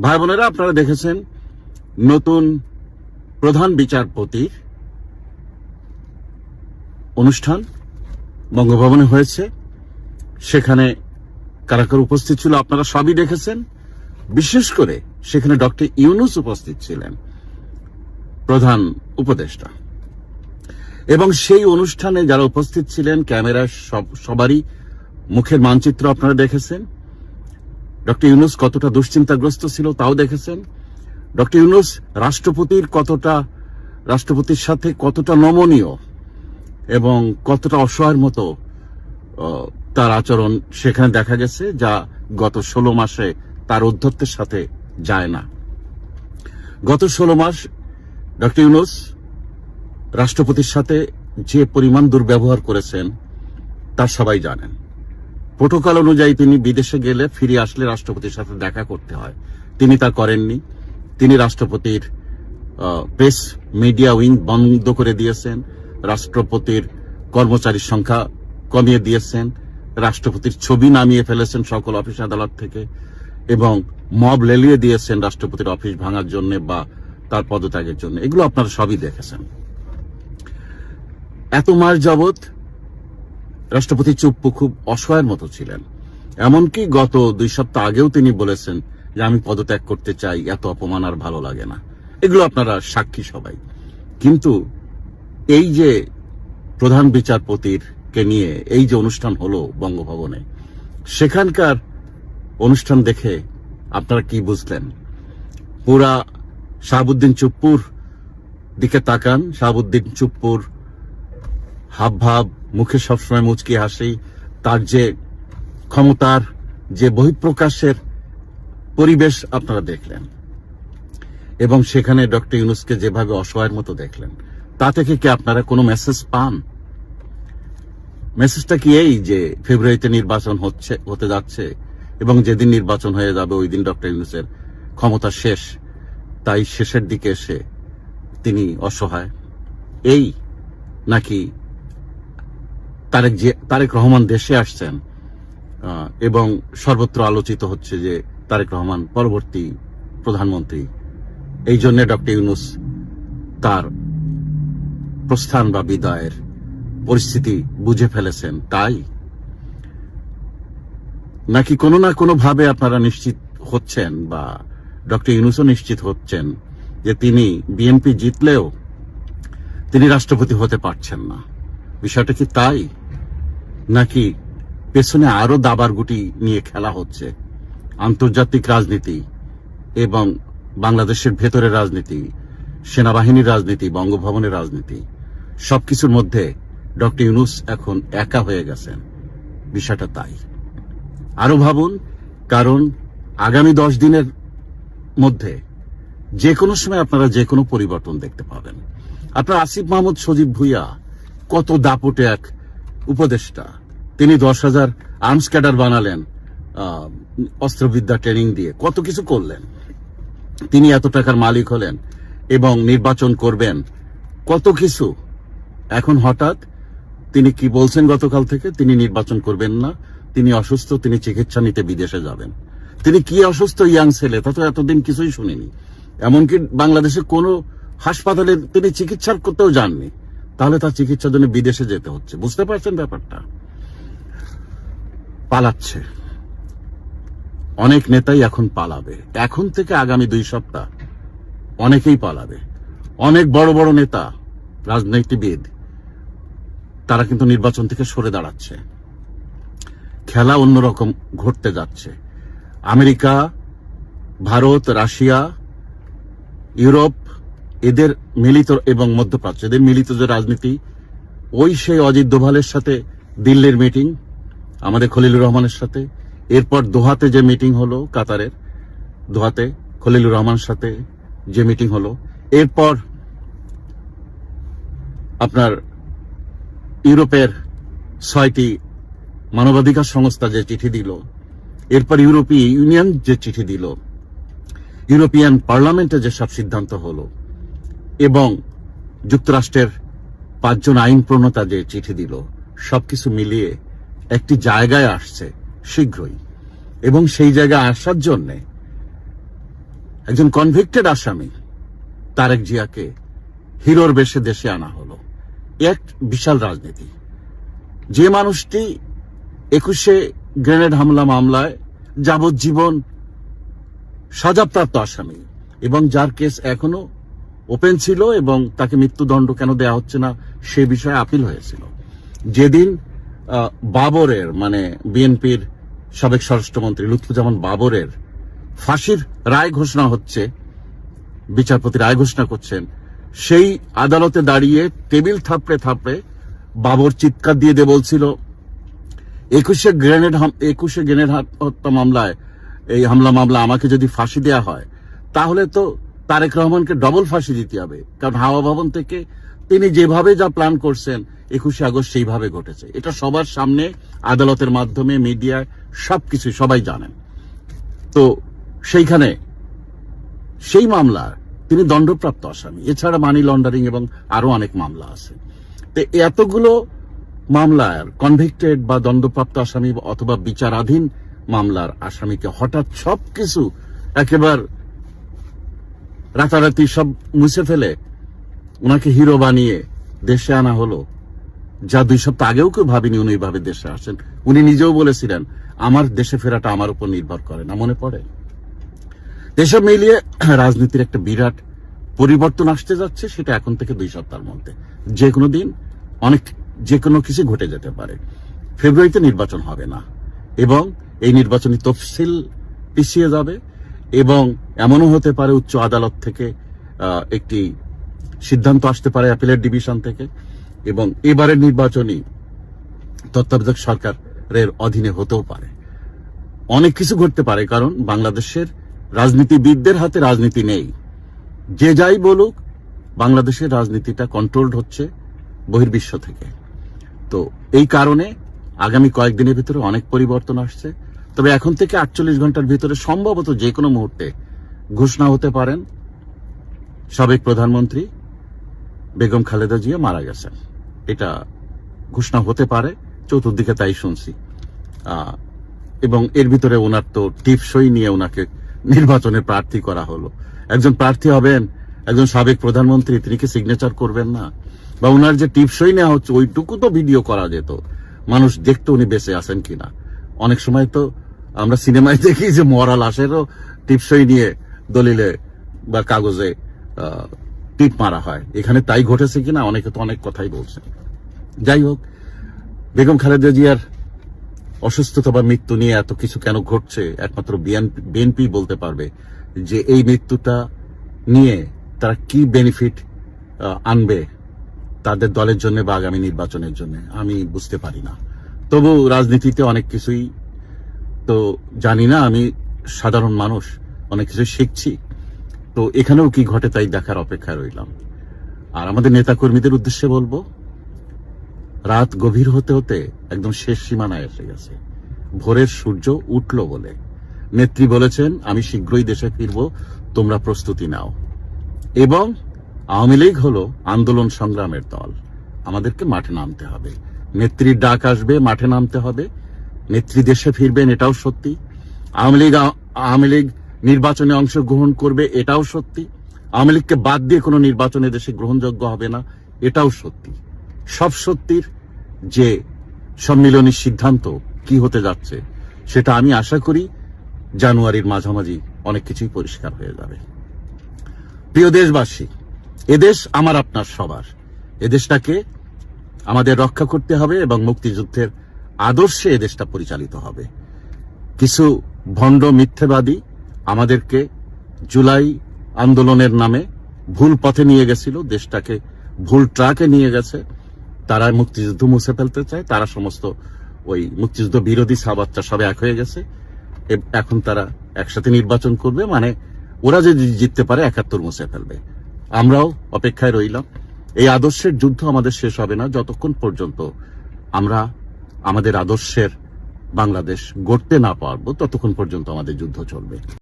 ভাই বোনেরা আপনারা দেখেছেন নতুন প্রধান বিচারপতির অনুষ্ঠান বঙ্গভবনে হয়েছে। সেখানে কারা কারা উপস্থিত ছিল, আপনারা সবই দেখেছেন। বিশেষ করে সেখানে ডক্টর ইউনুস উপস্থিত ছিলেন, প্রধান উপদেষ্টা। এবং সেই অনুষ্ঠানে যারা উপস্থিত ছিলেন ক্যামেরা সব, সবারই মুখের মানচিত্র আপনারা দেখেছেন। ডক্টর ইউনুস কতটা দুশ্চিন্তাগ্রস্ত ছিল তাও দেখেছেন। ডক্টর ইউনুস রাষ্ট্রপতির কতটা, রাষ্ট্রপতির সাথে কতটা নমনীয় এবং কতটা অসহায়ের মতো তার আচরণ সেখানে দেখা গেছে, যা গত ষোলো মাসে তার অধ্যত্বের সাথে যায় না। গত ষোলো মাস ডক্টর ইউনুস রাষ্ট্রপতির সাথে যে পরিমাণ দুর্ব্যবহার করেছেন, তা সবাই জানেন। প্রোটোকল অনুযায়ী তিনি বিদেশে গেলে ফিরে আসলে রাষ্ট্রপতির সাথে দেখা করতে হয়। তিনি তা করেননি। তিনি রাষ্ট্রপতির প্রেস মিডিয়া উইং বন্ধ করে দিয়েছেন। রাষ্ট্রপতির কর্মচারীর সংখ্যা কমিয়ে দিয়েছেন। রাষ্ট্রপতির ছবি নামিয়ে ফেলেছেন সকল অফিস আদালত থেকে এবং মব লেলিয়ে দিয়েছেন রাষ্ট্রপতির অফিস ভাঙার জন্য বা তার পদত্যাগের জন্য। এগুলো আপনারা সবই দেখেছেন। এত মাস যাবত রাষ্ট্রপতি চুপ্পু খুব অসহায়ের মতো ছিলেন। এমনকি গত দুই সপ্তাহ আগেও তিনি বলেছেন যে, আমি পদত্যাগ করতে চাই, এত অপমান আর ভালো লাগে না। এগুলো আপনারা সাক্ষী সবাই। কিন্তু এই যে প্রধান বিচারপতির কে নিয়ে এই যে অনুষ্ঠান হলো বঙ্গভবনে, সেখানকার অনুষ্ঠান দেখে আপনারা কি বুঝলেন? পুরা শাহাবুদ্দিন চুপ্পুর দিকে তাকান, শাহাবুদ্দিন চুপ্পুর হাব ভাব মুখে সবসময় মুচকি হাসি, তার যে ক্ষমতার, যে বহিঃপ্রকাশের পরিবেশ আপনারা দেখলেন। এবং সেখানে ডক্টর ইউনুসকে যেভাবে অসহায়ের মতো দেখলেন। তা থেকে কি আপনারা কোনো মেসেজ পান? মেসেজটা কি এই যে ফেব্রুয়ারিতে নির্বাচন হচ্ছে, হতে যাচ্ছে, এবং যেদিন নির্বাচন হয়ে যাবে ওই দিন ডক্টর ইউনুসের ক্ষমতা শেষ, তাই শেষের দিকে এসে তিনি অসহায়। এই নাকি তারেক যে তারেক রহমান দেশে আসছেন এবং সর্বত্র আলোচিত হচ্ছে যে তারেক রহমান পরবর্তী প্রধানমন্ত্রী। এই জন্য ডক্টর ইউনুস তার প্রস্থান বা বিদায়ের পরিস্থিতি বুঝে ফেলেছেন। তাই নাকি কোনো না কোনো ভাবে আপনারা নিশ্চিত হচ্ছেন বা ডক্টর ইউনুসও নিশ্চিত হচ্ছেন যে তিনি বিএনপি জিতলেও তিনি রাষ্ট্রপতি হতে পারছেন না? বিষয়টা কি তাই? নাকি পেছনে আরও দাবার গুটি নিয়ে খেলা হচ্ছে? আন্তর্জাতিক রাজনীতি এবং বাংলাদেশের ভেতরের রাজনীতি, সেনাবাহিনীর রাজনীতি, বঙ্গভবনের রাজনীতি, সবকিছুর মধ্যে ডক্টর ইউনুস এখন একা হয়ে গেছেন। বিষয়টা তাই। আরও ভাবুন, কারণ আগামী দশ দিনের মধ্যে যে কোনো সময় আপনারা যে কোনো পরিবর্তন দেখতে পাবেন। আপনার আসিফ মাহমুদ সজীব ভুইয়া কত দাপটে এক উপদেষ্টা। তিনি দশ হাজার আর্মস ক্যাডার বানালেন অস্ত্রবিদ্যা ট্রেনিং দিয়ে। কত কিছু করলেন। তিনি এত টাকার মালিক হলেন এবং নির্বাচন করবেন। কত কিছু। এখন হঠাৎ তিনি কি বলছেন গতকাল থেকে? তিনি নির্বাচন করবেন না। তিনি অসুস্থ, তিনি চিকিৎসা নিতে বিদেশে যাবেন। তিনি কি অসুস্থ ইয়াং ছেলে? তা তো এতদিন কিছুই শুনিনি। এমনকি বাংলাদেশে কোনো হাসপাতালে তিনি চিকিৎসা করতেও যাননি। তাহলে তার চিকিৎসার জন্য বিদেশে যেতে হচ্ছে। বুঝতে পারছেন ব্যাপারটা? পালাচ্ছে। অনেক নেতাই এখন পালাবে। এখন থেকে আগামী দুই সপ্তাহ অনেকেই পালাবে। অনেক বড় বড় নেতা, রাজনীতিবিদ, তারা কিন্তু নির্বাচন থেকে সরে দাঁড়াচ্ছে। খেলা অন্যরকম ঘটতে যাচ্ছে। আমেরিকা, ভারত, রাশিয়া, ইউরোপ এদের মিলিত এবং মধ্যপ্রাচ্য, এদের মিলিত যে রাজনীতি, ওই সেই অজিত দোভালের সাথে দিল্লির মিটিং, আমাদের খলিলুর রহমানের সাথে, এরপর দোহাতে যে মিটিং হলো কাতারের, দোহাতে খলিলুর রহমানের সাথে যে মিটিং হলো, এরপর আপনার ইউরোপের ছয়টি মানবাধিকার সংস্থা যে চিঠি দিল, এরপর ইউরোপীয় ইউনিয়ন যে চিঠি দিল, ইউরোপিয়ান পার্লামেন্টে যে সব সিদ্ধান্ত হলো এবং যুক্তরাষ্ট্রের পাঁচজন আইন প্রণেতা যে চিঠি দিল, সবকিছু মিলিয়ে একটি জায়গায় আসছে শীঘ্রই। এবং সেই জায়গায় আসার জন্যে একজন কনভিক্টেড আসামি, তারেক জিয়াকে হিরোর বেশে দেশে আনা হলো। এক বিশাল রাজনীতি। যে মানুষটি একুশে গ্রেনেড হামলা মামলায় যাবজ্জীবন সাজাপ্রাপ্ত আসামি এবং যার কেস এখনও ওপেন ছিল এবং তাকে মৃত্যুদণ্ড কেন দেয়া হচ্ছে না সে বিষয়ে আপিল হয়েছিল। যেদিন বাবরের মানে বিএনপির সাবেক স্বরাষ্ট্রমন্ত্রী লুৎফুজ্জামান বাবরের ফাঁসির রায় ঘোষণা হচ্ছে, বিচারপতি রায় ঘোষণা করছেন, সেই আদালতে দাঁড়িয়ে টেবিল থাপড়ে থাপড়ে বাবর চিৎকার দিয়ে দিয়ে বলছিল, একুশে গ্রেনেড একুশে গ্রেনেড হাত- হত্যা মামলায়, এই হামলা মামলা আমাকে যদি ফাঁসি দেয়া হয়, তাহলে তো তারেক রহমানকে ডবল ফাঁসি দিতে হবে। কারণ হাওয়া ভবন থেকে তিনি যেভাবে যা প্ল্যান করছেন, একুশে আগস্ট সেইভাবে ঘটেছে। এটা সবার সামনে, আদালতের মাধ্যমে মিডিয়ায় সবকিছু সবাই জানেন। তো সেইখানে সেই মামলার তিনি দণ্ডপ্রাপ্ত আসামি। এছাড়া মানি লন্ডারিং এবং আরও অনেক মামলা আছে। তো এতগুলো মামলার কনভিক্টেড বা দণ্ডপ্রাপ্ত আসামি অথবা বিচারাধীন মামলার আসামিকে হঠাৎ সবকিছু একেবার রাতারাতি সব মুছে ফেলে ওনাকে হিরো বানিয়ে দেশে আনা হলো। যা দুই সপ্তাহ আগেও কেউ ভাবিনি উনি এইভাবে দেশে আসেন। উনি নিজেও বলেছিলেন, আমার দেশে ফেরাটা আমার উপর নির্ভর করে না। মনে পড়ে। এসব মিলিয়ে রাজনীতির একটা বিরাট পরিবর্তন আসতে যাচ্ছে সেটা এখন থেকে দুই সপ্তাহের মধ্যে। যে কোনো দিন অনেক যে কোনো কিছু ঘটে যেতে পারে। ফেব্রুয়ারিতে নির্বাচন হবে না। এবং এই নির্বাচনী তফসিল পিছিয়ে যাবে। এবং এমনও হতে পারে উচ্চ আদালত থেকে একটি সিদ্ধান্ত আসতে পারে অ্যাপিলেট ডিভিশন থেকে, এবং এবারের নির্বাচনী তত্ত্বাবধায়ক সরকারের অধীনে হতেও পারে। অনেক কিছু ঘটতে পারে, কারণ বাংলাদেশের রাজনীতিবিদদের হাতে রাজনীতি নেই। যে যাই বলুক, বাংলাদেশের রাজনীতিটা কন্ট্রোলড হচ্ছে বহির্বিশ্ব থেকে। তো এই কারণে আগামী কয়েকদিনের ভিতরে অনেক পরিবর্তন আসছে। তবে এখন থেকে আটচল্লিশ ঘণ্টার ভিতরে সম্ভবত যে কোনো মুহূর্তে ঘোষণা হতে পারেন, সাবেক প্রধানমন্ত্রী বেগম খালেদা জিয়া মারা গেছেন। এটা ঘোষণা হতে পারে, চতুর্দিকে তাই শুনছি। এবং এর ভিতরে ওনার তো টিপসই নিয়ে ওনাকে নির্বাচনে প্রার্থী করা হলো। একজন প্রার্থী হবেন, একজন সাবেক প্রধানমন্ত্রী, তিনি কি সিগনেচার করবেন না? বা ওনার যে টিপসই নেওয়া হচ্ছে, ওইটুকু তো ভিডিও করা যেত। মানুষ দেখতে উনি বেঁচে আছেন কিনা? অনেক সময় তো আমরা সিনেমায় দেখি যে মরা লাশেরও টিপসই নিয়ে দলিলে বা কাগজে টিপ মারা হয়। এখানে তাই ঘটেছে কিনা অনেকে তো অনেক কথাই বলছে। যাই হোক, বেগম খালেদা জিয়ার অসুস্থতা বা মৃত্যু নিয়ে এত কিছু কেন ঘটছে? একমাত্র বিএনপি বলতে পারবে যে এই মৃত্যুটা নিয়ে তারা কি বেনিফিট আনবে তাদের দলের জন্য বা আগামী নির্বাচনের জন্য? আমি বুঝতে পারি না। তবু রাজনীতিতে অনেক কিছুই তো জানি না, আমি সাধারণ মানুষ। অনেক কিছু শিখছি। তো এখানেও কি ঘটে তাই দেখার অপেক্ষায় রইলাম। আর আমাদের নেতাকর্মীদের উদ্দেশ্যে বলব, রাত গভীর হতে হতে একদম শেষ সীমানায় এসে গেছে। ভোরের সূর্য উঠল বলে। নেত্রী বলেছেন, আমি শীঘ্রই দেশে ফিরব, তোমরা প্রস্তুতি নাও। এবং আওয়ামী লীগ হল আন্দোলন সংগ্রামের দল। আমাদেরকে মাঠে নামতে হবে। নেত্রীর ডাক আসবে, মাঠে নামতে হবে। নেত্রী দেশে ফিরবেন, এটাও সত্যি। আওয়ামী লীগ আওয়ামী লীগ নির্বাচনে অংশগ্রহণ করবে, এটাও সত্যি। আওয়ামী লীগকে বাদ দিয়ে কোনো নির্বাচনে দেশে গ্রহণযোগ্য হবে না, এটাও সত্যি। সব সত্যির যে সম্মিলনী সিদ্ধান্ত কি হতে যাচ্ছে, সেটা আমি আশা করি জানুয়ারির মাঝামাঝি অনেক কিছুই পরিষ্কার হয়ে যাবে। প্রিয় দেশবাসী এদেশ আমার আপনার সবার। এদেশটাকে আমাদের রক্ষা করতে হবে এবং মুক্তিযুদ্ধের আদর্শে এদেশটা পরিচালিত হবে। কিছু ভণ্ড মিথ্যেবাদী আমাদেরকে জুলাই আন্দোলনের নামে ভুল পথে নিয়ে গেছিল, দেশটাকে ভুল ট্রাকে নিয়ে গেছে। তারা মুক্তিযুদ্ধ মুছে ফেলতে চায়, তারা সমস্ত ওই মুক্তিযুদ্ধ বিরোধী সাবাচ্চা সব এক হয়ে গেছে। এখন তারা একসাথে নির্বাচন করবে মানে ওরা যদি জিততে পারে একাত্তর মুছে ফেলবে। আমরাও অপেক্ষায় রইলাম। এই আদর্শের যুদ্ধ আমাদের শেষ হবে না, যতক্ষণ পর্যন্ত আমরা আমাদের আদর্শের বাংলাদেশ গড়তে না পারব, ততক্ষণ পর্যন্ত আমাদের যুদ্ধ চলবে।